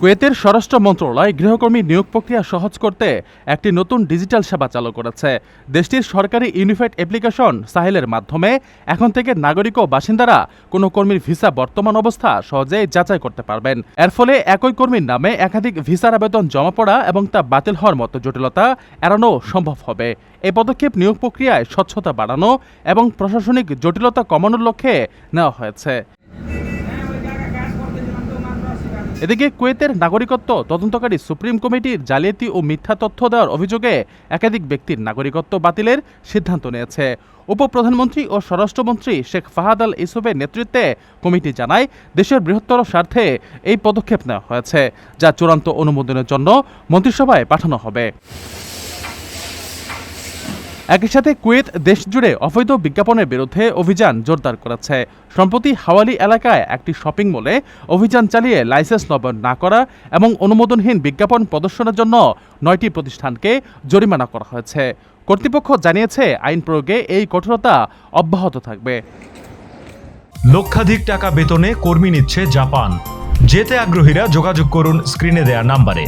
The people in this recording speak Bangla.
কুয়েতের স্বরাষ্ট্র মন্ত্রণালয় গৃহকর্মী নিয়োগ প্রক্রিয়া সহজ করতে একটি নতুন ডিজিটাল সেবা চালু করেছে। দেশটির সরকারি ইউনিফাইড অ্যাপ্লিকেশন সাহেলের মাধ্যমে এখন থেকে নাগরিক ও বাসিন্দারা কোনো কর্মীর ভিসা বর্তমান অবস্থা সহজেই যাচাই করতে পারবেন। এর ফলে একই কর্মীর নামে একাধিক ভিসার আবেদন জমা পড়া এবং তা বাতিল হওয়ার মতো জটিলতা এড়ানো সম্ভব হবে। এই পদক্ষেপ নিয়োগ প্রক্রিয়ায় স্বচ্ছতা বাড়ানো এবং প্রশাসনিক জটিলতা কমানোর লক্ষ্যে নেওয়া হয়েছে। এদিকে কুয়েতের নাগরিকত্ব তদন্তকারী সুপ্রিম কমিটির জালিয়াতি ও মিথ্যা তথ্য দেওয়ার অভিযোগে একাধিক ব্যক্তির নাগরিকত্ব বাতিলের সিদ্ধান্ত নিয়েছে। উপপ্রধানমন্ত্রী ও স্বরাষ্ট্রমন্ত্রী শেখ ফাহাদ আল ইসুফের নেতৃত্বে কমিটি জানায়, দেশের বৃহত্তর স্বার্থে এই পদক্ষেপ নেওয়া হয়েছে, যা চূড়ান্ত অনুমোদনের জন্য মন্ত্রিসভায় পাঠানো হবে। একই সাথে কুয়েত দেশ জুড়ে অবৈধ বিজ্ঞাপনের বিরুদ্ধে অভিযান জোরদার করেছে। সম্প্রতি হাওয়ালি এলাকায় একটি শপিং মলে অভিযান চালিয়ে লাইসেন্স নবায়ন না করা এবং অনুমোদনহীন বিজ্ঞাপন প্রদর্শনের জন্য নয়টি প্রতিষ্ঠানকে জরিমানা করা হয়েছে। কর্তৃপক্ষ জানিয়েছে, আইন প্রয়োগে এই কঠোরতা অব্যাহত থাকবে। লক্ষাধিক টাকা বেতনে কর্মী নিচ্ছে জাপান। যেতে আগ্রহীরা যোগাযোগ করুন স্ক্রিনে দেয়া নাম্বারে।